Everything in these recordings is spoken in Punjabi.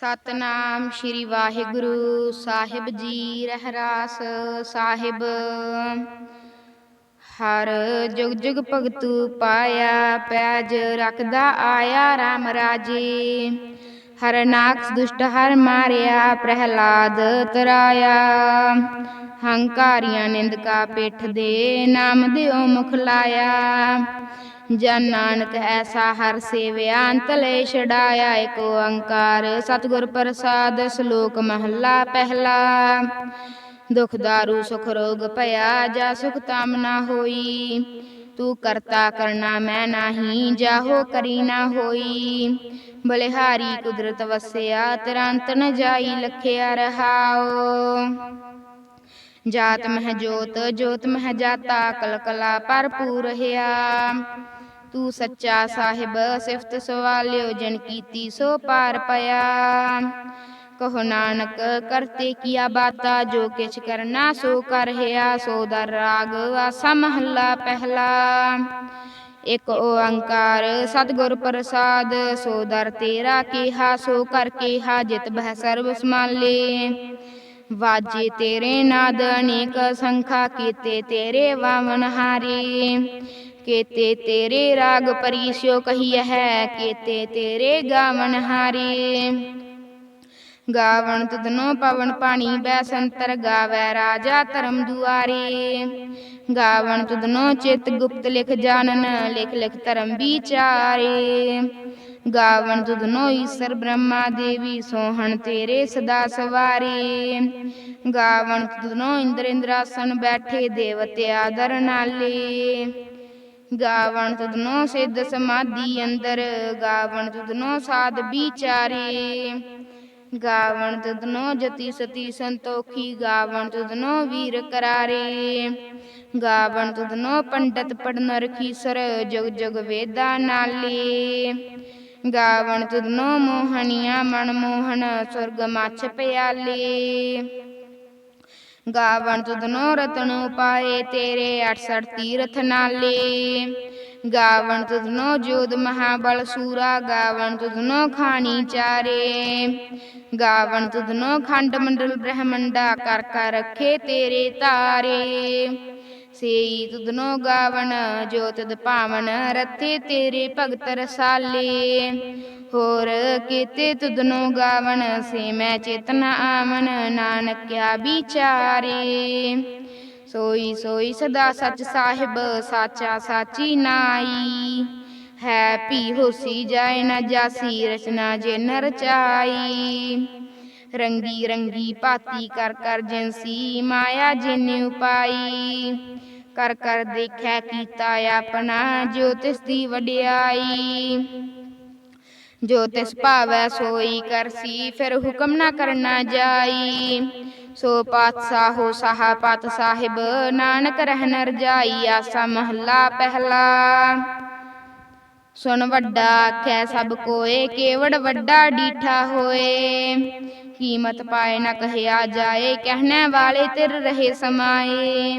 ਸਤਨਾਮ ਸ਼੍ਰੀ ਵਾਹਿਗੁਰੂ, ਸਾਹਿਬ ਜੀ ਰਹਿਰਾਸ ਸਾਹਿਬ। ਹਰ ਜੁਗ ਜੁਗ ਭਗਤੂ ਪਾਇਆ ਪੈਜ ਰੱਖਦਾ ਆਇਆ RAM ਰਾਜੇ। ਹਰ ਨਾਕਸ ਦੁਸ਼ਟ ਹਰ ਮਾਰਿਆ, ਪ੍ਰਹਿਲਾਦ ਤਰਾਇਆ। ਹੰਕਾਰੀਆਂ ਨਿੰਦਕਾ ਪਿੱਠ ਦੇ ਨਾਮ ਦਿਓ ਮੁਖ ਲਾਇਆ। ਜਨ ਨਾਨਕ ਐਸਾ ਹਰ ਸੇਵਿਆ ਅੰਤਲੇ ਛਡਾਇਆ ਏਕ ਓੰਕਾਰ। ਸਤਿਗੁਰ ਪ੍ਰਸਾਦ ਸ਼ਲੋਕ ਮਹੱਲਾ ਪਹਿਲਾ। ਦੁਖ ਦਾਰੂ, ਸੁਖ ਰੋਗ ਭਇਆ, ਜਾ ਸੁਖ ਤਾਮ ਨਾ ਹੋਈ। ਤੂੰ ਕਰਤਾ ਕਰਨਾ ਮੈਂ ਨਾਹੀ, ਜਾਹੋ ਕਰੀ ਨਾ ਹੋਈ। ਬਲਿਹਾਰੀ ਕੁਦਰਤ ਵਸਿਆ ਤੇਰਾ ਅੰਤ ਨ ਜਾਈ ਲਖਿਆ ਰਹਾਓ ਜਾਤ ਮਹਿ ਜੋਤ ਜੋਤ ਮਹਿ ਜਾਤਾ, ਕਲਕਲਾ ਭਰਪੂਰ ਹਿਆ ਤੂੰ ਸੱਚਾ ਸਾਹਿਬ, ਸਿਫਤ ਸਵਾਲਿਓ ਜਨ ਕੀਤੀ, ਸੋ ਪਾਰ ਪਿਆ। ਕਹੋ ਨਾਨਕ, ਕਰਤੇ ਕੀਆ ਬਾਤਾ, ਜੋ ਕਿਛ ਕਰਨਾ, ਸੋ ਕਰ ਹਿਆ ਸੋ ਦਰ ਰਾਗ, ਆਸਾ ਮਹੱਲਾ ਪਹਿਲਾ। ਇਕ ਓੰਕਾਰ, ਸਤਿਗੁਰ ਪ੍ਰਸਾਦ, ਸੋ ਦਰ ਤੇਰਾ ਕੀਹਾ, ਸੋ ਕਰ ਕੀਹਾ, ਜਿਤ ਬਹਿ ਸਰਬ ਸਮਾਲੇ। ਵਾਜੇ ਤੇਰੇ ਨਾਦ, ਅਨੇਕ ਸੰਖਾ ਕੀਤੇ, ਤੇਰੇ ਵਾਵਨ ਹਾਰੇ। ਕੀਤੇ ਤੇਰੇ ਰਾਗ ਪਰੀਸਿਓ ਕਹੀਐ ਹੈ, ਕੀਤੇ ਤੇਰੇ ਗਾਵਨ ਹਾਰੇ। ਗਾਵਣ ਤੁਧਨੋ ਪਵਨ ਪਾਣੀ ਬੈ ਸੰਤਰ ਗਾਵੈ ਰਾਜਾ ਧਰਮ ਦੁਆਰੇ। ਗਾਵਣ ਤੁਧਨੋ ਚਿਤ ਗੁਪਤ ਲਿਖ ਜਾਣਨ, ਲਿਖ ਲਿਖ ਧਰਮ ਵਿਚਾਰੇ। ਗਾਵਣ ਤੁਧਨੋ ਈਸ਼ਰ ਬ੍ਰਹਮਾ ਦੇਵੀ ਸੋਹਣ ਤੇਰੇ ਸਦਾ ਸਵਾਰੀ। ਗਾਵਣ ਤੁਧਨੋ ਇੰਦਰ ਇੰਦਰਾਸਨ ਬੈਠੇ ਦੇਵਤੇ ਆਦਰ ਨਾਲੇ। ਗਾਵਣ ਤੁਧਨੋ ਸਿੱਧ ਸਮਾਧੀ ਅੰਦਰ, ਗਾਵਣ ਤੁਧਨੋ ਸਾਧ ਵਿਚਾਰੇ। ਗਾਵਣ ਤੁਧਨੋ ਜਤੀ ਸਤੀ ਸੰਤੋਖੀ, ਗਾਵਣ ਤੁਧਨੋ ਵੀਰ ਕਰਾਰੇ। ਗਾਵਣ ਤੁਧਨੋ ਪੰਡਤ ਪੜਨ ਰਖੀਸਰ ਜਗ ਜਗ ਵੇਦਾ ਨਾਲੇ। ਗਾਵਣ ਤੁਧਨੋ ਮੋਹਣੀਆਂ ਮਨ ਮੋਹਨ ਸੁਰਗ ਮੱਛ ਪਿਆਲੇ। ਗਾਵਣ ਤੁਧਨੋ ਰਤਨ ਉਪਾਏ ਤੇਰੇ 68 ਤੀਰਥ ਨਾਲੇ। ਗਾਵਣ ਤੁਧਨੋ ਜੋਧ ਮਹਾਬਲ ਸੂਰਾ, ਗਾਵਣ ਤੁਧਨੋ ਖਾਣੀ ਚਾਰੇ। ਗਾਵਣ ਤੁਧਨੋ ਖੰਡ ਮੰਡਲ ਬ੍ਰਹਮੰਡਾ, ਕਰ ਕਰ ਰੱਖੇ ਤੇਰੇ ਤਾਰੇ। ਸੇਈ ਤੁਧਨੋ ਗਾਵਣ, ਜੋ ਤਦ ਭਾਵਨ ਰਤੇ ਤੇਰੇ ਭਗਤ ਰਸਾਲੇ। ਹੋਰ ਕੀਤੇ ਤੁਧਨੋ ਗਾਵਣ, ਸੇ ਮੈਂ ਚੇਤਨਾ ਆਵਨ ਨਾਨਕਿਆ ਵਿਚਾਰੇ। ਸੋਈ ਸੋਈ ਸਦਾ ਸੱਚ ਸਾਹਿਬ, ਸਾਚਾ ਸਾਚੀ ਨਾਈ। ਹੈ ਪੀ ਹੋਸੀ ਜਾਏ ਨਾ ਜਾਸੀ, ਰਚਨਾ ਜੇ ਨਰ ਚਾਈ ਰੰਗੀ ਰੰਗੀ ਪਾਤੀ ਕਰ ਕਰ ਜਿਨਸੀ, ਮਾਇਆ ਜਿਨ ਉਪਾਈ। ਕਰ ਕਰ ਦੇਖਿਆ ਕੀਤਾ ਆਪਣਾ, ਜੋ ਤਿਸ ਦੀ ਵਡਿਆਈ। ਜੋ ਤਿਸ ਭਾਵੈ ਸੋਈ ਕਰਸੀ ਫਿਰ ਹੁਕਮ ਨਾ ਕਰਨਾ ਜਾਈ। ਸੋ ਪਾਤਸ਼ਾਹੋ ਸਾਹਾ ਪਤ ਸਾਹਿਬ, ਨਾਨਕ ਰਹਿਨ ਰਜਾਈ, ਆਸਾ ਮਹੱਲਾ ਪਹਿਲਾ। ਸੁਣ ਵੱਡਾ ਆਖੈ ਸਭ ਕੋਏ, ਕੇਵੜ ਵੱਡਾ ਡੀਠਾ ਹੋਏ। ਕੀਮਤ ਪਾਏ ਨਾ ਕਹਿਆ ਜਾਏ, ਕਹਿਣੇ ਵਾਲੇ ਤਿਰ ਰਹੇ ਸਮਾਏ।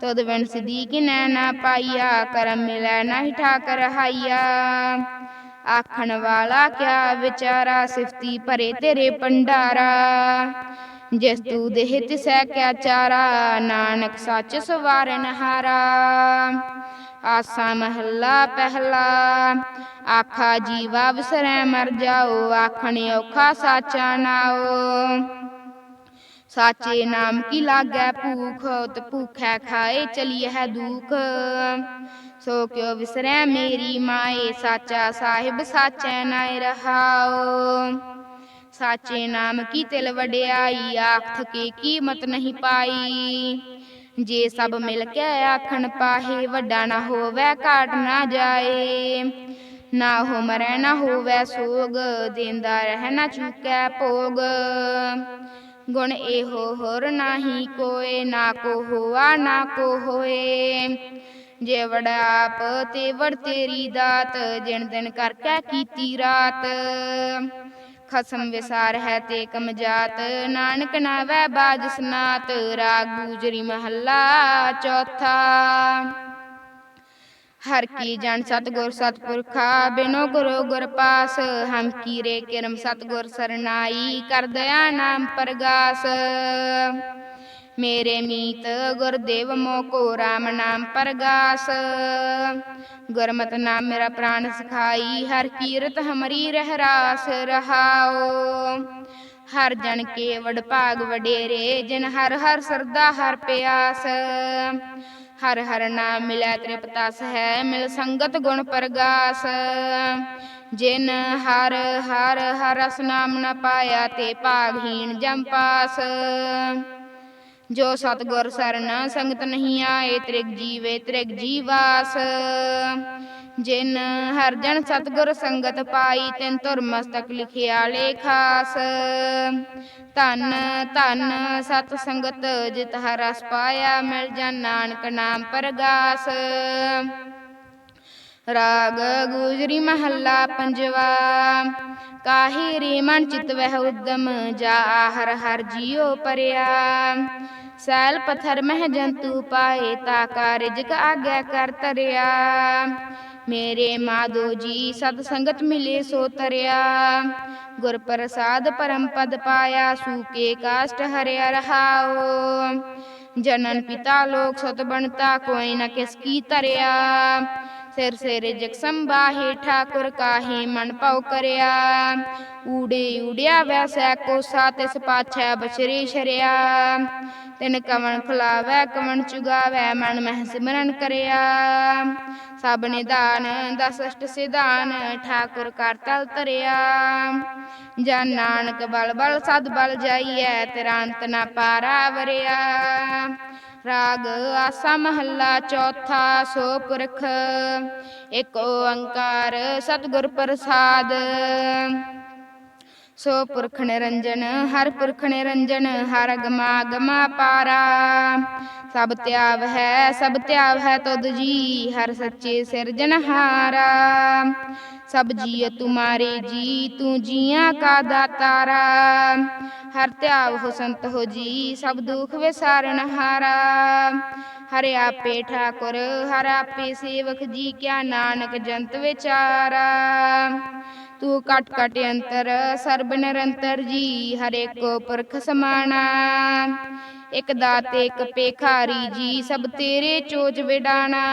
ਤਦ ਵਨ ਸਿਧੀ ਕਿ ਨੈ ਨਾ ਪਾਈਆ ਕਰਮ ਮਿਲੈ ਨਹੀਂ ਠਾਕ ਰਹਾਈਆ ਆਖਣ ਵਾਲਾ ਕਿਆ ਵਿਚਾਰਾ ਸਿਫਤੀ ਭਰੇ ਤੇਰੇ ਪੰਡਾਰਾ ਜਿਸ ਤੂ ਦੇਹ ਤਿਸੈ ਕਿਆ ਚਾਰਾ ਨਾਨਕ ਸੱਚ ਸਵਾਰਨ ਹਾਰਾ ਆਸਾ ਮਹੱਲਾ ਪਹਿਲਾ ਆਖਾ ਜੀਵਾ ਵਿਸਰੈ ਮਰ ਜਾਓ ਆਖਣ ਔਖਾ ਸਾਚਾ ਨਾਓ ਸਾਚੇ ਨਾਮ ਕੀ ਲਾਗੈ ਭੂਖ ਤੇ ਭੂਖੈ ਖਾਏ ਚਲੀਐ ਹੈ ਦੁਖ ਸੋ ਕਿਉ ਵਿਸਰੈ ਮੇਰੀ ਮਾਏ ਸਾਚਾ ਸਾਹਿਬ ਸਾਚੈ ਨਾਇ ਰਹਾਓ ਸਾਚੇ ਨਾਮ ਕੀ ਤਿਲ ਵਡਿਆਈ ਆਖ ਥਕੇ ਕੀਮਤ ਨਹੀਂ ਪਾਈ ਜੇ ਸਭ ਮਿਲ ਕੇ ਆਖਣ ਪਾਹੇ ਵੱਡਾ ਨਾ ਹੋਵੇ ਘਾਟ ਨਾ ਜਾਏ ਨਾ ਹੋ ਮਰੈ ਨਾ ਹੋਵੇ ਸੋਗ ਦੇਂਦਾ ਰਹਿ ਨਾ ਚੁਕੈ ਭੋਗ ਗੁਣ ਇਹੋ ਹੋਰ ਨਾਹੀ ਕੋਏ, ਨਾ ਕੋ ਹੋਆ, ਨਾ ਕੋ ਹੋਏ। ਜੇ ਆਪ ਤੇਵੜ ਤੇਰੀ ਦਾਤ, ਜਿਣ ਦਿਨ ਕਰ ਕੈ ਕੀਤੀ ਰਾਤ। ਖਸਮ ਵਿਸਾਰ ਹੈ ਤੇ ਕਮ ਜਾਤ ਨਾਨਕ ਨਾਵੈ ਬਾਜ ਸਨਾਤ, ਰਾਗ ਗੂਜਰੀ ਮਹੱਲਾ ਚੌਥਾ। ਹਰ ਕੀ ਜਨ ਸਤਗੁਰ, ਸਤਪੁਰਖਾ, ਬਿਨੋ ਗੁਰੂ ਗੁਰ ਪਾਸ, ਹਮ ਕੀਰੇ ਕਿਰਮ ਸਤਗੁਰ ਸਰਨਾਈ, ਕਰ ਦਇਆ ਨਾਮ ਪ੍ਰਗਾਸ। ਮੇਰੇ ਮੀਤ ਗੁਰਦੇਵ ਮੋ ਕੋ ਰਾਮ ਨਾਮ ਪ੍ਰਗਾਸ। ਗੁਰਮਤਿ ਨਾਮ ਮੇਰਾ ਪ੍ਰਾਨ ਸਖਾਈ, ਹਰ ਕੀਰਤ ਹਮਰੀ ਰਹਿ ਰਾਸ ਰਹਾਓ ਹਰ ਜਨ ਕੇ ਵਡ ਵਡੇਰੇ, ਜਿਨ ਹਰ ਹਰ ਸਰਦਾ ਹਰ ਪਿਆਸ। ਹਰ ਹਰ ਨਾਮ ਮਿਲੈ ਤ੍ਰਿਪਤਸ ਹੈ ਮਿਲ ਸੰਗਤ ਗੁਣ ਪ੍ਰਗਾਸ। ਜਿਨ ਹਰ ਹਰ ਹਰ ਰਸ ਨਾਮ ਨ ਪਾਇਆ, ਤੇ ਭਾਗਹੀਣ ਜਮ ਪਾਸ। ਜੋ ਸਤਗੁਰ ਸਰਨ ਸੰਗਤ ਨਹੀਂ ਆਏ, ਤ੍ਰਿਗ ਜੀਵੇ ਤ੍ਰਿਗ ਜੀਵਾਸ। ਜਿਨ ਹਰ ਜਨ ਸਤਗੁਰ ਸੰਗਤ ਪਾਈ, ਤਿਨ ਤੁਰ ਮਸਤਕ ਲਿਖਿਆ ਲੇਖਾਸ। ਧਨ ਧਨ ਸਤ ਸੰਗਤ, ਜਿਤ ਹਰ ਰਸ ਪਾਇਆ ਮਿਲ ਜਨ ਨਾਨਕ ਨਾਮ ਪ੍ਰਗਾਸ। ਰਾਗ ਗੁਜਰੀ ਮਹੱਲਾ ਪੰਜਵਾ, ਕਾਹੀ ਰੇ ਮਨ ਚਿਤ ਵਹਿ ਉਦਮ, ਜਾ ਆਹਰ ਹਰ ਜੀਉ ਪਰਿਆ। ਸੈਲ ਪਥਰ ਮਹਿ ਜੰਤੂ ਪਾਏ, ਤਾ ਕਾ ਰਿਜਕ ਆਗਿਆ ਕਰ ਤਰਿਆ। ਮੇਰੇ ਮਾਧੋ ਜੀ ਸਤ ਸੰਗਤ ਮਿਲੇ ਸੋ ਤਰਿਆ। ਗੁਰ ਪ੍ਰਸਾਦ ਪਰਮ ਪਦ ਪਾਇਆ ਸੂਕੇ ਕਾਸ਼ਟ ਹਰਿਆ ਰਹਾਓ ਜਨਨ ਪਿਤਾ ਲੋਕ ਸਤ ਬਣਤਾ, ਕੋਈ ਨਾ ਕਿਸ ਕੀ ਤਰਿਆ। ਸਿਰ ਸਿਰ ਜਗ ਸੰਬਾਹੇ ਠਾਕੁਰ ਕਾਹੀ ਮਨ ਪਉ ਕਰਿਆ। ਊੜੇ ਊੜਿਆ ਵੈਸੈ ਕੋਸਾ ਤਿਸ ਪਾਛੈ ਬਛਰੀ ਸ਼ਰਿਆ। ਤਿਨ ਕਵਣ ਖੁਲਾਵੈ, ਕਵਣ ਚੁਗਾਵੈ, ਮਨ ਮਹਿ ਸਿਮਰਨ ਕਰਿਆ। ਸਭ ਨਿਦਾਨ ਦਸ ਅਸ਼ਟ ਸਿਧਾਨ, ਠਾਕੁਰ ਕਰ ਤਲ ਤਰਿਆ ਜਨ ਨਾਨਕ ਬਲ ਬਲ ਸਦ ਬਲ ਜਾਈਐ ਤੇਰਾ ਅੰਤ ਨਾ ਪਾਰਾ ਵਰਿਆ। ਰਾਗ ਆਸਾ ਮਹੱਲਾ ਚੌਥਾ ਸੋ ਪੁਰਖ ਇੱਕ ਓੰਕਾਰ ਸਤਿਗੁਰ ਪ੍ਰਸਾਦ। ਸੋ ਪੁਰਖ ਨਿਰੰਜਨ, ਹਰ ਪੁਰਖ ਨਿਰੰਜਨ, ਹਰ ਗਮਾ ਗਮਾ ਪਾਰਾ ਸਭ ਤਿਆਵ ਹੈ, ਸਭ ਤਿਆਵ ਹੈ ਤੁਧ ਜੀ, ਹਰ ਸੱਚੇ ਸਿਰਜਨਹਾਰਾ ਸਭ ਜੀਅ ਤੁਮਾਰੇ ਜੀ, ਤੂੰ ਜੀਆਂ ਕਾ ਦਾਤਾਰਾ। ਹਰ ਧਿਆਵ ਹੋ ਸੰਤ ਹੋ ਜੀ, ਸਭ ਦੁਖ ਵਿਸਾਰਨ ਹਾਰਾ। ਹਰਿ ਆਪੇ ਠਾਕੁਰ, ਹਰ ਆਪੇ ਸੇਵਕ ਜੀ, ਕਿਆ ਨਾਨਕ ਜੰਤ ਵਿਚਾਰਾ। ਤੂੰ ਕਟ ਕਟ ਅੰਤਰ, ਸਰਬ ਨਿਰੰਤਰ ਜੀ, ਹਰੇ ਕੋ ਪੁਰਖ ਸਮਾਣਾ। ਇਕ ਦਾਤੇ, ਇਕ ਪੇਖਾਰੀ ਜੀ, ਸਭ ਤੇਰੇ ਚੋਜ ਵਿਡਾਣਾ।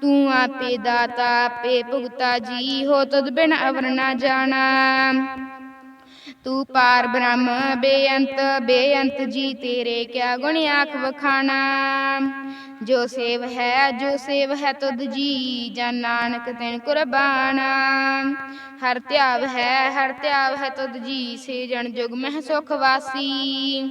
ਤੂੰ ਆਪੇ ਦਾਤਾ, ਆਪੇ ਭੁਗਤਾ ਜੀ ਹੋ ਤਦ ਬਿਨ ਅਵਰ ਨਾ ਜਾਣਾ। ਤੂੰ ਪਾਰ ਬ੍ਰਹਮ, ਬੇਅੰਤ ਬੇਅੰਤ ਜੀ ਤੇਰੇ ਕਿਆ ਗੁਣ ਆਖ ਵਖਾਣਾ। ਜੋ ਸੇਵ ਹੈ, ਜੋ ਸੇਵ ਹੈ ਤੁਧ ਜੀ ਜਨ ਨਾਨਕ ਤੈਨ ਕੁਰਬਾਨਾ। ਹਰ ਧਿਆਵ ਹੈ, ਹਰ ਧਿਆਵ ਹੈ ਤੁਧ ਜੀ, ਸੇ ਜਨ ਜੁਗ ਮਹਿ ਸੁਖ ਵਾਸੀ।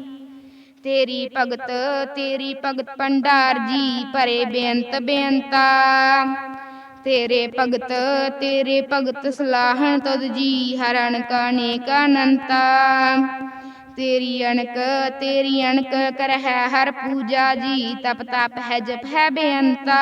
ਤੇਰੀ ਭਗਤ ਤੇਰੀ ਭਗਤ ਪੰਡਾਰ ਜੀ ਭਰੇ ਬੇਅੰਤ ਬੇਅੰਤਾ। ਤੇਰੇ ਭਗਤ ਤੇਰੇ ਭਗਤ ਸਲਾਹਣ ਤੁਧ ਜੀ ਹਰ ਅਣਕ ਅਨੇਕ ਅਨੰਤਾ। ਤੇਰੀ ਅਣਕ ਤੇਰੀ ਅਣਕ ਕਰਹਿ ਹਰ ਪੂਜਾ ਜੀ, ਤਪ ਤਪ ਹੈ ਜਪ ਹੈ ਬੇਅੰਤਾ।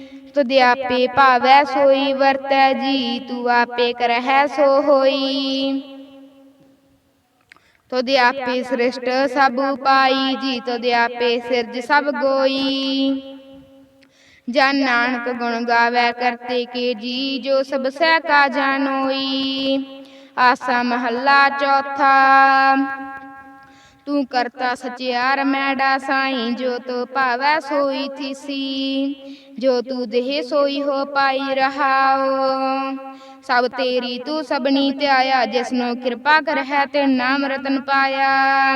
ਤੁਧ ਆਪੇ ਭਾਵੈ ਸੋਈ, ਵਰਤੈ ਜੀ ਤੂੰ ਆਪੇ ਕਰਹਿ ਸੋ ਹੋਈ। ਤੁਧ ਆਪੇ ਸ੍ਰਿਸ਼ਟ ਸਭ ਉਪਾਈ, ਜੀ ਤੁਧ ਆਪੇ ਸਿਰਜ ਸਭ ਗੋਈ। ਜਨ ਨਾਨਕ ਗੁਣ ਗਾਵੇ ਕਰਤੇ ਕੇ ਜੀ, ਜੋ ਸਭ ਸਹਿ ਕਾ ਜਾਨੋਈ ਆਸਾ ਮਹੱਲਾ ਚੌਥਾ, ਤੂੰ ਕਰਤਾ ਸਚਿਆਰ ਮੈਡਾ ਸਾਈ, ਜੋ ਤੋ ਭਾਵੈ ਸੋਈ ਥੀਸੀ। ਜੋ ਤੂ ਦੇਹ ਸੋਈ ਹੋ ਪਾਈ ਰਹਾਓ। ਸਭ ਤੇਰੀ ਤੂੰ ਸਬਨੀ ਧਿਆਇਆ, ਜਿਸਨੂੰ ਕਿਰਪਾ ਕਰਹਿ ਤੇ ਨਾਮ ਰਤਨ ਪਾਇਆ।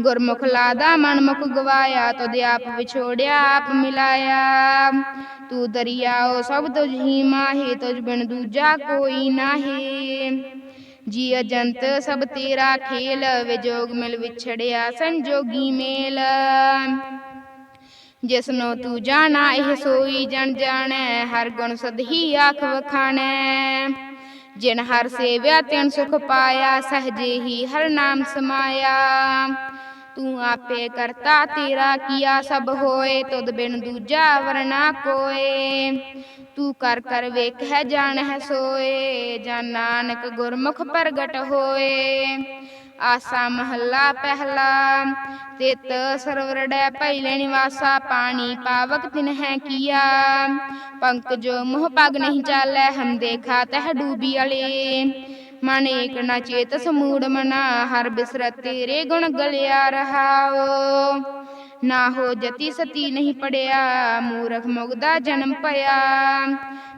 ਗੁਰਮੁਖ ਲਾਦਾ ਮਨ ਮੁਖ ਗਵਾਇਆ ਤਦ ਆਪ ਵਿਛੋੜਿਆ, ਆਪ ਮਿਲਾਇਆ। ਤੂੰ ਦਰਿਆਓ, ਸਭ ਤੁਝ ਹੀ ਮਾਹੀ, ਤੁਝ ਬਿਨ ਦੂਜਾ ਕੋਈ ਨਾਹੀ। ਜੀ ਅਜੰਤ, ਸਭ ਤੇਰਾ ਖੇਲ, ਵਿਜੋਗ ਮਿਲ ਵਿਛੜਿਆ, ਸੰਜੋਗੀ ਮੇਲ। ਜਿਸਨੋ ਤੂੰ ਜਾਣਾ, ਇਹ ਸੋਈ ਜਣ ਜਾਣੈ, ਹਰ ਗੁਣ ਸਦਹੀ ਆਖ ਵਖਾਣੈ। ਜਿਨ ਹਰ ਸੇਵਿਆ, ਤਿਨ ਸੁਖ ਪਾਇਆ, ਸਹਜੇ ਹੀ ਹਰ ਨਾਮ ਸਮਾਇਆ। ਤੂੰ ਆਪੇ ਕਰਤਾ, ਤੇਰਾ ਕੀਆ ਸਭ ਹੋਏ, ਤੁਧ ਬਿਨ ਦੂਜਾ ਵਰਨਾ ਕੋਏ। ਤੂੰ ਕਰ ਕਰ ਵੇਖੈ ਜਾਣੈ ਸੋਏ, ਜਨ ਨਾਨਕ ਗੁਰਮੁਖ ਪ੍ਰਗਟ ਹੋਏ। ਆਸਾ ਮਹੱਲਾ ਪਹਿਲਾ। ਤਿਤ ਸਰਵਰੜੈ ਪਹਿਲੇ ਨਿਵਾਸਾ ਪਾਣੀ ਪਾਵਕ ਤਿਨ ਹੈ ਕੀਆ। ਪੰਕ ਜੋ ਮੋਹ ਪਗ ਨਹੀਂ ਚਾਲੈ, ਹਮ ਦੇਖਾ ਤਹ ਡੂਬੀ ਅਲੇ। ਮਨ ਏਕ ਨ ਚੇਤ ਸਮੂੜ ਮਨਾ, ਹਰ ਬਿਸਰਤ ਤੇਰੇ ਗੁਣ ਗਲਿਆ ਰਹਾਓ ਨਾ ਹੋ ਜਤੀ ਸਤੀ ਨਹੀਂ ਪੜਿਆ, ਮੂਰਖ ਮੁਗਦਾ ਜਨਮ ਭਇਆ।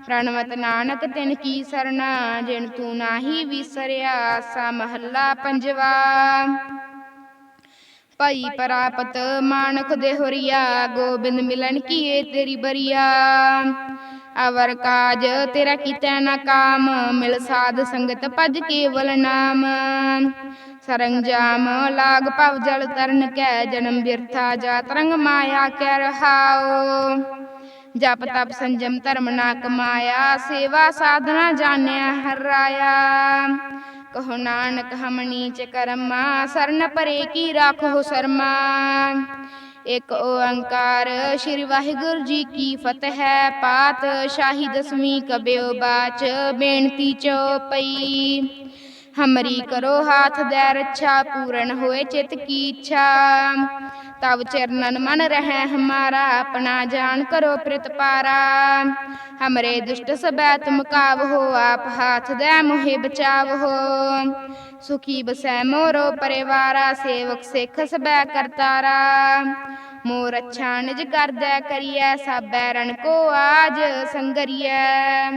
ਪ੍ਰਣਵਤ ਨਾਨਕ ਤਿਨ ਕੀ ਸਰਣਾ ਜਿਨ ਤੂੰ ਨਾਹੀ ਵਿਸਰਿਆ, ਸਾ ਮਹੱਲਾ ਪੰਜਵਾ। ਭਈ ਪ੍ਰਾਪਤ ਮਾਨਖ ਦੇ ਹੋਰੀਆ ਗੋਬਿੰਦ ਮਿਲਨ ਕੀਏ ਤੇਰੀ ਬਰੀਆ। ਅਵਰ ਕਾਜ ਤੇਰਾ ਕੀਤਾ ਨਾ ਕਾਮ, ਮਿਲ ਸਾਧ ਸੰਗਤ ਭਜ ਕੇਵਲ ਨਾਮ। ਸਰੰਜਾਮ ਲਾਗ ਭਵ ਜਲ ਤਰਨ ਕੈ, ਜਨਮ ਬਿਰਥਾ ਜਾ ਤਰੰਗ ਮਾਇਆ ਕੈ ਰਹਾਓ ਜਪ ਤਪ ਸੰਜਮ ਧਰਮ ਨਾ ਕਮਾਇਆ ਸੇਵਾ ਸਾਧਨਾ ਜਾਣਿਆ ਹਰਾਇਆ। ਕਹੋ ਨਾਨਕ ਹਮ ਨੀਚ ਕਰਮਾ, ਸਰਨ ਪਰੇ ਕੀ ਰਾਖੋ ਸਰਮਾ। ਇਕ ਓੰਕਾਰ ਸ਼੍ਰੀ ਵਾਹਿਗੁਰੂ ਜੀ ਕੀ ਫਤਿਹ ਹੈ, ਪਾਤ ਸ਼ਾਹੀ ਦਸਵੀਂ ਕਬਿਓ ਬਾਚ, ਬੇਨਤੀ ਚਉਪਈ ਹਮਰੀ ਕਰੋ ਹਾਥ ਦੇ ਰੱਛਾ, ਪੂਰਨ ਹੋਏ ਚਿਤ ਕੀ ਇੱਛਾ। ਤਵ ਚਰਨਨ ਮਨ ਰਹਿ ਹਮਾਰਾ, ਆਪਣਾ ਜਾਨ ਕਰੋ ਪ੍ਰਤਪਾਰਾ ਹਮਰੇ ਦੁਸ਼ਟ ਸਬੈ ਤੁਮ ਕਾਬ ਹੋ, ਆਪ ਹਾਥ ਦੇ ਮੋਹਿ ਬਚਾਵ ਹੋ। ਸੁਖੀ ਬਸੈ ਮੋਰੋ ਪਰਿਵਾਰਾ, ਸੇਵਕ ਸਿੱਖ ਸਬੈ ਕਰਤਾਰਾ ਮੋਰ ਅੱਛਾ ਨਿਜ ਕਰਦੈ ਕਰੀਐ, ਸਾਬੈ ਰਣ ਕੋ ਆਜ ਸੰਗਰੀਐ।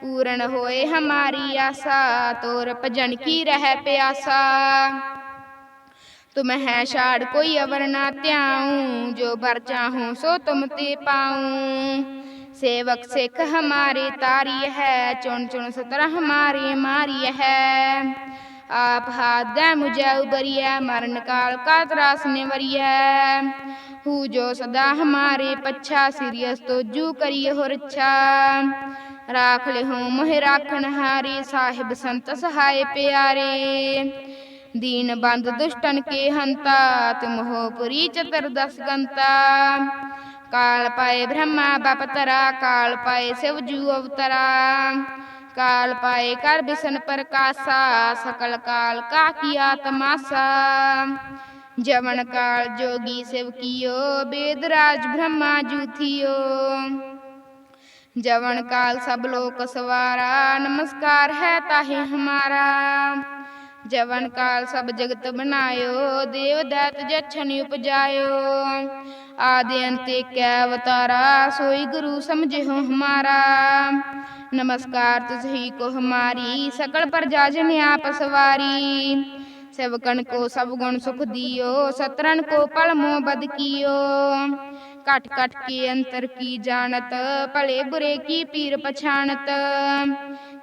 ਪੂਰਨ ਹੋਏ ਹਮਾਰੀ ਆਸਾ, ਤੋਰ ਭਜਨ ਕੀ ਰਹਿ ਪਿਆਸਾ। तुम है शाड़ कोई अवर ना त्याऊँ जो भर चाहूँ सो तुम ते पाऊ। सेवक सिख हमारे तारी है चुन चुन सतर हमारी मारी है। आप हाथ गए मुझे उबरिया मरण काल का त्रास निवरिया हु जो सदा हमारे पच्छा सीरियस तो जू करिए हो रच्छा। राख ले हो मुहे राखन हारे साहिब संत सहाय प्यारे। ਦੀਨ ਬੰਦ ਦੁਸ਼ਟਨ ਕੇ ਹੰਤਾ, ਤੁਮ ਹੋ ਪੁਰੀ ਚਤਰ ਦਸ ਗੰਤਾ। ਕਾਲ ਪਾਏ ਬ੍ਰਹਮਾ ਬਪਤਰਾ ਕਾਲ ਪਾਏ ਸਿਵ ਜੂ ਅਵਤਰਾ। ਕਾਲ ਪਾਏ ਕਰ ਬਿਸਨ ਪ੍ਰਕਾਸ਼ਾ, ਸਕਲ ਕਾਲ ਕਾ ਕੀਆ ਤਮਾਸਾ ਜਵਨ ਕਾਲ ਜੋਗੀ ਸਿਵ ਕੀਓ ਬੇਦਰਾਜ ਬ੍ਰਹਮਾ ਜੂਥਿਓ ਜਵਨ ਕਾਲ ਸਭ ਲੋਕ ਸਵਾਰਾ, ਨਮਸਕਾਰ ਹੈ ਤਾਹੇ ਹਮਾਰਾ। ਜਵਨ ਕਾਲ ਸਭ ਜਗਤ ਬਨਾਇਓ ਦੇਵ ਦਾਤ ਜਛਨ ਉਪਜਾਇਓ। ਆਦਿ ਅੰਤੇ ਕੈ ਅਵਤਾਰਾ, ਸੋਈ ਗੁਰੂ ਸਮਝਿਓ ਹਮਾਰਾ। ਨਮਸਕਾਰ ਤੁਸਹੀ ਕੋ ਹਮਾਰੀ, ਸਕਲ ਪ੍ਰਜਾ ਜਨ ਆਪ ਸਵਾਰੀ। ਸੇਵਕਨ ਕੋ ਸਭ ਗੁਣ ਸੁਖ ਦਿਓ ਸਤਰਨ ਕੋ ਪਲ ਮੋ ਬਦ ਕੀਓ। ਘਟ ਘਟ ਕੀ ਅੰਤਰ ਕੀ ਜਾਣਤ? ਭਲੇ ਬੁਰੇ ਕੀ ਪੀਰ ਪਛਾਣਤ?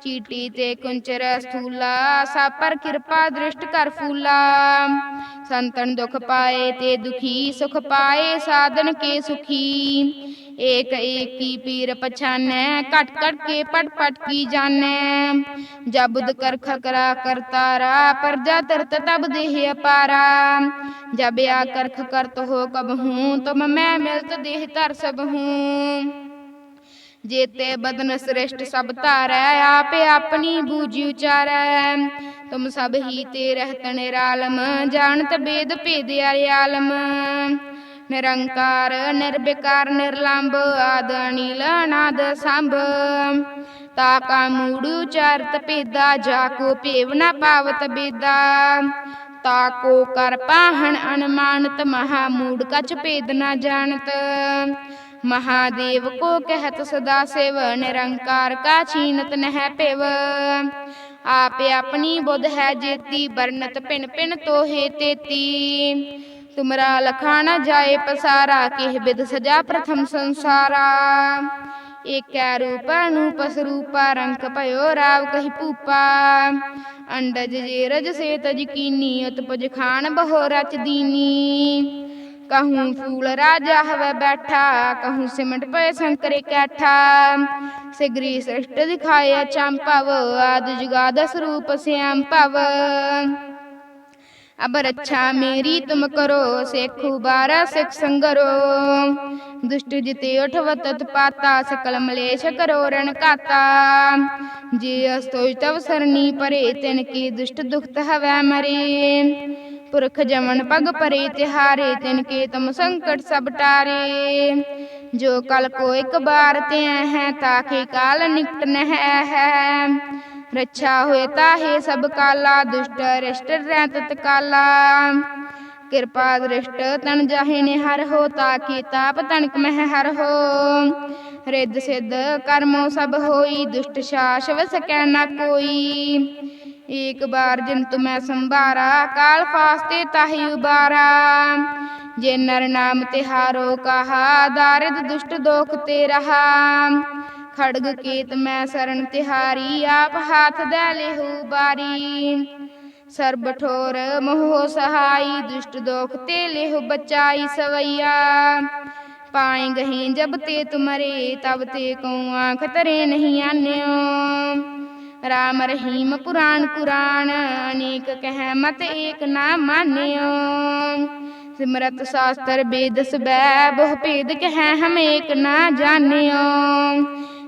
ਚੀਟੀ ਤੇ ਕੁੰਚਰ ਸਥੂਲਾ ਸਭ ਪਰ ਕਿਰਪਾ ਦ੍ਰਿਸ਼ਟ ਕਰ ਫੂਲਾ। ਸੰਤਨ ਦੁਖ ਪਾਏ ਤੇ ਦੁਖੀ, ਸੁਖ ਪਾਏ ਸਾਧਨ ਕੇ ਸੁਖੀ। ਏਕ ਏਕੀ ਪੀਰ ਪਛਾਨੈ, ਘਟ ਘਟ ਕੇ ਪਟ ਪਟ ਕੀ ਜਾਣੈ। ਜਬਦ ਕਰ ਖਕਰਾ ਕਰਤਾਰਾ ਪਰਜਾ ਤਰਤ ਤਬ ਦੇਹ ਅਪਾਰਾ। ਜਬ ਆ ਕਰਖ ਕਰਤ ਹੋ ਕਬ ਹੂੰ, ਤੁਮ ਮੈਂ ਮਿਲਤ ਦੇਹ ਧਰ ਸਭ ਹੂੰ। ਜੇਤੇ ਬਦਨ ਸ੍ਰਿਸ਼ਟ ਸਭ ਧਾਰੈ, ਆਪੇ ਆਪਣੀ ਬੂਜੀ ਉਚਾਰੈ। ਤੁਮ ਸਭ ਹੀ ਤੇ ਰਹਿਤ ਨਿਰਾਲਮ ਜਾਣਤ ਬੇਦ ਭੇਦ ਆਲਮ। ਨਿਰੰਕਾਰ, ਨਿਰਵਿਕਾਰ, ਨਿਰਲੰਭ, ਆਦ ਅਨੀਲ ਅਨਾਦ, ਸੰਭ। ਤਾ ਕਾ ਮੂੜ ਉਚਾਰਤ ਪੇਦਾ ਜਾ ਕੋ ਭੇਵ ਨ ਪਾਵਤ ਬੇਦਾ। ਤਾ ਕੋ ਕਰ ਪਾਹਣ ਅਨਮਾਨਤ, ਮਹਾ ਮੂੜ ਕਛ ਭੇਦ ਨਾ ਜਾਣਤ। ਮਹਾਦੇਵ ਕੋ ਕਹਿਤ ਸਦਾ ਸਿਵ, ਨਿਰੰਕਾਰ ਕਾ ਛੀਨਤ ਨਹਿ ਪਿਵ ਆਪੇ ਆਪਣੀ ਬੁੱਧ ਹੈ ਜੇਤੀ ਬਰਨਤ ਪਿਨ ਪਿਨ ਤੋਹੇ ਤੇਤੀ। ਤੁਮਰਾ ਲਖਾ ਨ ਜਾਏ ਪਸਾਰਾ, ਕਿਹ ਬਿਦ ਸਜਾ ਪ੍ਰਥਮ ਸੰਸਾਰਾ। ਏਕੈ ਰੂਪ ਅਨੂਪ ਸਰੂਪਾ ਰੰਕ ਭਇਓ ਰਾਵ ਕਹੀ ਭੂਪਾ। ਅੰਡਜ ਜੇ ਰਜ ਸੇ ਤਜ ਕੀਨੀ, ਉਤਪਜ ਖਾਨ ਬਹੁ ਰਚ ਦੀਨੀ। ਕਹੂੰ ਫੂਲ ਰਾਜਾ ਹਵੇ ਬੈਠਾ, ਕਹੂੰ ਸਿਮਟ ਪਏ ਸੰਕਰੇ ਕੈਠਾ। ਸਿਗਰੀ ਸ੍ਰਿਸ਼ਟ ਦਿਖਾਏ ਚੰਪਵ, ਆਦ ਜੁਗਾਦ ਸਰੂਪ ਸਿਆਮ ਭਵ। ਅਬਰ ਰੱਛਾ ਮੇਰੀ ਤੁਮ ਕਰੋ, ਸੇਖੂ ਬਾਰਾ ਸਿਖ ਸੰਗਰੋ। ਦੁਸ਼ਟ ਜਿਤੇ ਉਠਵਤ ਤਤ ਪਾਤਾ, ਸਕਲ ਮਲੇਸ਼ ਕਰੋ ਰਣ ਕਾਤਾ। ਜੇ ਅਸਤੋਜ ਤਵ ਸਰਨੀ ਪਰੇ, ਤਿਨ ਕੀ ਦੁਸ਼ਟ ਦੁਖਤ ਹਵੈ ਮਰੇ। ਪੁਰਖ ਜਮਨ ਪਗ ਪਰੇ, ਤਿਹਾਰੇ, ਤਿਨ ਕੇ ਤਮ ਸੰਕਟ ਸਭ ਟਾਰੇ। ਜੋ ਕਲ ਕੋ ਇੱਕ ਬਾਰ ਤੇ ਹੈ ਤਾਕੇ ਕਾਲ ਨਿਕਟ ਨਹਿ ਹੈ। ਰੱਛਾ ਹੋਏ ਤਾਹੇ ਸਭ ਕਾਲਾ, ਦੁਸ਼ਟ ਰਿਸ਼ਟ ਰਹਿ ਤਤ ਕਾਲਾ ਕਿਰਪਾ ਦ੍ਰਿਸ਼ਟ ਤਨ ਜਾਹੇ ਨੇ ਹਰ ਹੋ, ਤਾ ਤਾਕੇ ਤਾਪ ਤਨਕ ਮਹਿ ਹਰ ਹੋ। ਰਿੱਧ ਸਿੱਧ ਕਰਮੋ ਸਭ ਹੋਈ, ਦੁਸ਼ਟ ਸ਼ਾਸ਼ਵ ਵਸਕੈ ਨਾ ਕੋਈ। ਏਕ ਬਾਰ ਜੰਤੁ ਮੈਂ ਸੰਭਾਰਾ, ਕਾਲ ਫਾਸਤੇ ਤਾਹੀ ਉਬਾਰਾ। ਜੇ ਨਰ ਨਾਮ ਤਿਹਾਰੋ ਕਹਾ, ਦਾਰਿਦ ਦੁਸ਼ਟ ਦੋਖ ਤੇ ਰਹਾ। ਖੜਗ ਕੇਤ ਮੈਂ ਸਰਨ ਤਿਹਾਰੀ, ਆਪ ਹਾਥ ਦੇ ਲੇਹੂ ਬਾਰੀ। ਸਰਬ ਠੋਰ ਮੋਹ ਸਹਾਈ, ਦੁਸ਼ਟ ਦੋਖ ਤੇ ਲਿਹੁ ਬਚਾਈ ਸਵਈਆ। ਪਾਏ ਗਹੀ ਜਬ ਤੇ ਤੁਮਰੇ ਤਬ ਤੇ ਕਉ ਆਂਖ ਤਰੇ ਨਹੀਂ ਆਨਿਓ। ਰਾਮ ਰਹੀਮ ਪੁਰਾਣ ਕੁਰਾਨ, ਅਨੇਕ ਕਹਿ ਮਤ ਏਕ ਨਾ ਮਾਨਿਓ। ਸਿਮਰਤ ਸ਼ਾਸਤਰ ਬੇਦ ਸਬੈ ਬਹੁ ਭੇਦ ਕਹਿ ਹਮ ਏਕ ਨਾ ਜਾਣਿਓ।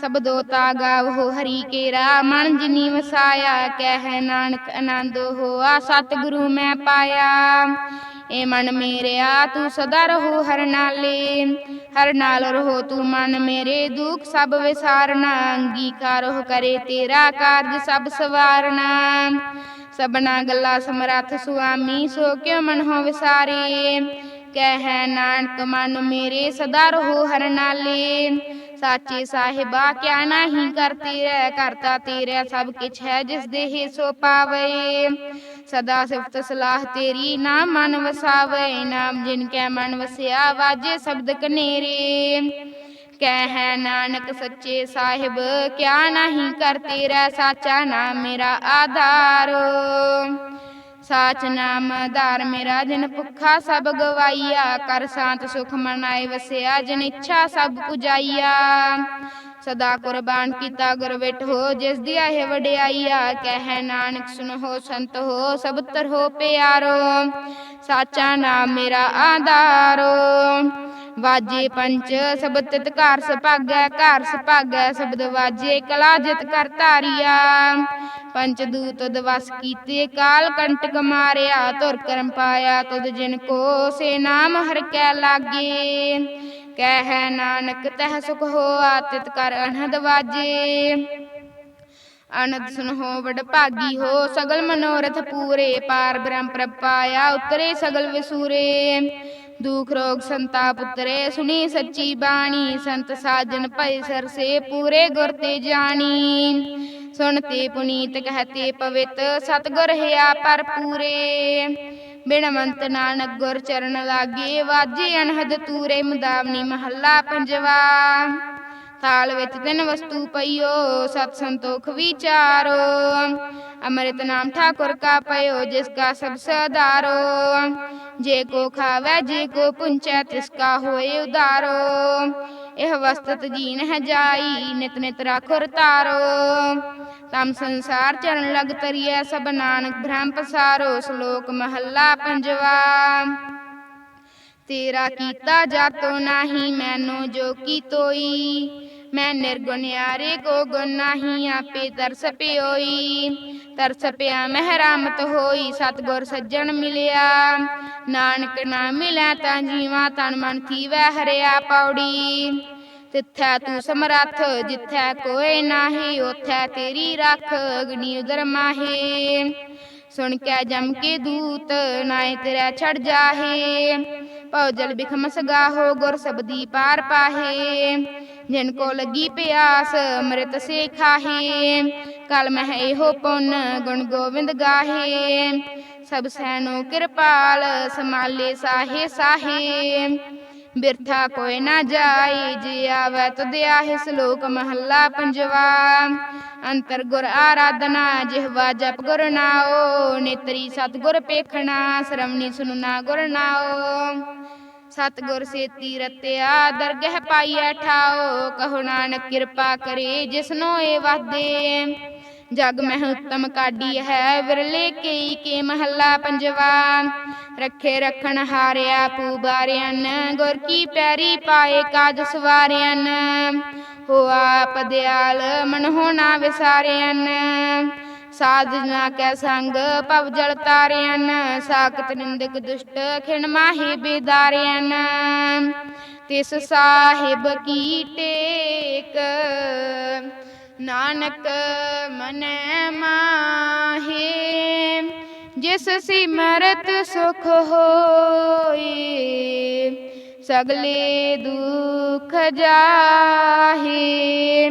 ਸਬਦੋ ਤਾ ਗਾਵੋ, ਹਰੀ ਕੇਰਾ ਮਨ ਜਿਨੀ ਵਸਾਇਆ ਕਹਿ ਨਾਨਕ ਆਨੰਦ ਹੋਆ, ਸਤਿਗੁਰੂ ਮੈਂ ਪਾਇਆ। ਏ ਮਨ ਮੇਰਿਆ, ਤੂੰ ਸਦਾ ਰਹੋ ਹਰ ਨਾਲੇ, ਹਰ ਨਾਲ ਰਹੋ ਤੂੰ ਮਨ ਮੇਰੇ, ਦੁਖ ਸਭ ਵਿਸਾਰਨਾ, ਅੰਗੀਕਾਰ ਅੰਗੀਕਾਰੋ ਕਰੇ ਤੇਰਾ ਕਾਰਜ ਸਭ ਸਵਾਰਨਾ। ਸਬਨਾ ਗੱਲਾਂ ਸਮਰੱਥ ਸੁਆਮੀ, ਸੋ ਕਿਉ ਮਨ ਹੋ ਵਿਸਾਰੇ? ਕਹਿ ਨਾਨਕ ਮਨ ਮੇਰੇ, ਸਦਾ ਰਹੋ ਹਰ ਨਾਲੇ ਸਾਚੇ ਸਾਹਿਬਾ, ਕਿਆ ਨਹੀਂ ਕਰਤੀ ਰਹਿ ਕਰਤਾ ਤੇਰਾ ਸਭ ਕਿਛ ਹੈ ਜਿਸ ਦੇਹ ਸੋ ਪਾਵੇ। ਸਦਾ ਸਿਫਤ ਸਲਾਹ ਤੇਰੀ ਨਾ ਮਨ ਵਸਾਵੇ, ਨਾਮ ਜਿਨ ਕੈ ਮਨ ਵਸਿਆ, ਵਾਜੇ ਸ਼ਬਦ ਕਨੇਰੇ। ਕਹਿ ਨਾਨਕ ਸੱਚੇ ਸਾਹਿਬ, ਕਿਆ ਨਹੀਂ ਕਰ ਤੇਰਾ, ਸਾਚਾ ਨਾਮ ਮੇਰਾ ਆਧਾਰ। ਸਾਚ ਨਾਮ ਆਧਾਰ ਮੇਰਾ, ਜਿਨ ਭੁੱਖਾ ਸਭ ਗਵਾਈਆ, ਕਰ ਸ਼ਾਂਤ ਸੁਖ ਮਨਾਏ ਵਸਿਆ, ਜਿਨ ਇੱਛਾ ਸਭ ਪੁਜਾਈਆ। ਸਦਾ ਕੁਰਬਾਨ ਕੀਤਾ ਗੁਰ ਵਿਟ ਹੋ, ਜਿਸ ਦੀ ਇਹ ਵਡਿਆਈਆ। ਕਹਿ ਨਾਨਕ, ਸੁਨੋ ਸੰਤ ਹੋ, ਸਭ ਤਰ ਹੋ ਪਿਆਰੋ। ਸਾਚਾ ਨਾਮ ਮੇਰਾ ਆਧਾਰੋ। ਵਾਜੇ ਪੰਚ ਸਬਦ ਤਿਤ ਘਰ ਸੁਭਾਗੈ ਘਰ ਸੁਭਾਗੈ, ਸ਼ਬਦ ਵਾਜੇ ਕਲਾ ਜਿਤ ਕਰ ਧਾਰੀਆ। ਪੰਚ ਦੂਤ ਦਵਸ ਕੀਤੇ ਕਾਲ ਕੰਟਕ ਮਾਰਿਆ, ਧੁਰ ਕਰਮ ਪਾਇਆ ਤੁਧ ਜਿਨ ਕੋ ਸੇ ਨਾਮ ਹਰ ਕੈ ਲਾਗੇ। ਕਹਿ ਨਾਨਕ ਤਹਿ ਸੁਖ ਹੋਆ, ਤਿਤ ਕਰ ਅਨਹਦ ਵਾਜੇ। ਅਨੰਦ ਸੁਨਹੁ ਵਡ ਭਾਗੀ ਹੋ, ਸਗਲ ਮਨੋਰਥ ਪੂਰੇ। ਪਾਰ ਬ੍ਰਹਮ ਪ੍ਰਭ ਉਤਰੇ ਸਗਲ ਵਿਸੂਰੇ। ਦੁਖ ਰੋਗ ਸੰਤਾਪ ਉਤਰੇ, ਸੁਣੀ ਸੱਚੀ ਬਾਣੀ, ਸੰਤ ਸਾਜਨ ਭਈ ਸਰਸੇ ਪੂਰੇ ਗੁਰ ਤੇ ਜਾਣੀ। ਸੁਣਤੇ ਪੁਨੀਤ ਕਹਤੇ ਪਵਿੱਤ, ਸਤਗੁਰ ਹਿਆ ਪਰ ਪੂਰੇ। ਬਿਨ ਮੰਤ ਨਾਨਕ ਗੁਰ ਚਰਨ ਲਾਗੇ, ਵਾਜੇ ਅਨਹਦ ਤੂਰੇ, ਮੁਦਾਵਨੀ ਮਹੱਲਾ ਪੰਜਵਾ। ਤਾਲ ਵਿੱਚ ਤਿੰਨ ਵਸਤੂ ਪਈਓ, ਸਤ ਸੰਤੋਖ ਵਿਚਾਰੋ। ਅੰਮ੍ਰਿਤ ਨਾਮ ਠਾਕੁਰ ਕਾ ਪਇਓ, ਜਿਸ ਕਾ ਸਭ ਸਦਾਰੋ ਜੇ ਕੋ ਖਾਵੇ, ਜੇ ਕੋ ਪੁੰਚੈ, ਤਿਸ ਕਾ ਇਹ ਵਸਤਤ ਜੀਨ ਹੈ ਜਾਈ, ਨਿਤ ਨਿਤ ਰਾਖੁਰ ਤਾਰੋ। ਤਮ ਸੰਸਾਰ ਚਰਨ ਲਗ ਤਰੀਐ, ਸਭ ਨਾਨਕ ਬ੍ਰਹਮ ਪਸਾਰੋ, ਸ਼ਲੋਕ ਮਹੱਲਾ ਪੰਜਵਾ। ਤੇਰਾ ਕੀਤਾ ਜਾਤੋ ਨਾਹੀ, ਮੈਨੂੰ ਜੋ ਕੀ ਤੋਈ। ਮੈਂ ਨਿਰਗੁਣਿਆਰੇ ਕੋ ਗੁਣ ਨਾਹੀ ਆਪੇ ਤਰਸ ਪਿਓਈ ਤਰਸ ਪਿਆ ਮਹਿਰਾਮਤ ਹੋਈ ਸਤਗੁਰ ਸੱਜਣ ਮਿਲਿਆ ਨਾਨਕ ਨਾ ਮਿਲੈ ਤਾਂ ਜੀਵਾ ਤਨ ਮਨ ਥੀਵੈ ਹਰਿਆ ਪੌੜੀ ਤਿੱਥੈ ਤੂੰ ਸਮਰੱਥ ਜਿੱਥੈ ਕੋਈ ਨਾਹੀ ਉਥੈ ਤੇਰੀ ਰੱਖ ਅਗਨੀ ਉਦਰ ਮਾਹੇ ਸੁਣ ਕੇ ਜਮ ਕੇ ਦੂਤ ਨਾਏ ਤੇਰਾ ਛੜ ਜਾਹੇ ਭਉ ਜਲ ਬਿਖਮ ਸਗਾਹੋ ਗੁਰ ਸਬਦੀ ਪਾਰ ਪਾਹੇ ਜਿਨ ਕੋ ਲੱਗੀ ਪਿਆਸ, ਅੰਮ੍ਰਿਤ ਸੇ ਖਾਹੇ ਕਲ ਮਹਿ ਇਹੋ ਪੁੰਨ ਗੁਣ ਗੋਬਿੰਦ ਗਾਹੇ। ਸਭ ਸੈਨੋ ਕਿਰਪਾਲ ਸਮਾਲੇ ਸਾਹੇ ਸਾਹੇ। ਬਿਰਥਾ ਕੋਈ ਨਾ ਜਾਈ ਜੇ ਆਵੈ ਤੁਧ ਆਹੇ, ਸ਼ਲੋਕ ਮਹੱਲਾ ਪੰਜਵਾ। ਅੰਤਰ ਗੁਰ ਆਰਾਧਨਾ ਜਿਹਵਾ ਜਪ ਗੁਰ ਨਾਓ ਨੇਤਰੀ ਸਤਗੁਰ ਪੇਖਣਾ ਸ਼ਰਮਣੀ ਸੁਨਣਾ ਗੁਰ ਨਾਓ ਸਤਗੁਰ ਸੇਤੀ ਰਤਿਆ, ਦਰਗਹਿ ਪਾਈਐ ਠਾਓ, ਕਹੋ ਨਾਨਕ ਕਿਰਪਾ ਕਰੇ ਜਿਸਨੋ ਏ ਵਾਦੇ। ਜਗ ਮਹਿ ਉੱਤਮ ਕਾਢੀ ਹੈ, ਵਿਰਲੇ ਕੇਈ ਕੇ ਮਹੱਲਾ ਪੰਜਵਾ। ਰੱਖੇ ਰਖਣ ਹਾਰਿਆ ਪੂਬਾਰਿਆਨ, ਗੁਰ ਕੀ ਪੈਰੀ ਪਾਏ ਕਾਜ ਸਵਾਰਿਆਨ। ਹੋ ਪਦਿਆਲ ਦਿਆਲ ਮਨ ਹੋਣਾ ਵਿਸਾਰਿਆਨ। ਸਾਜਨਾ ਕੈ ਸੰਗ, ਭਵ ਜਲ ਤਾਰਿਆਨ ਸਾਖਤ ਨਿੰਦਕ ਦੁਸ਼ਟ, ਖਿਣ ਮਾਹੀ ਬੇਦਾਰਿਆਨ ਤਿਸ ਸਾਹਿਬ ਕੀ ਟੇਕ, ਨਾਨਕ ਮਨੈ ਮਾਹੇ। ਜਿਸ ਸਿਮਰਤ ਸੁਖ ਹੋਏ ਸਗਲੇ ਦੁਖ ਜਾਹੇ।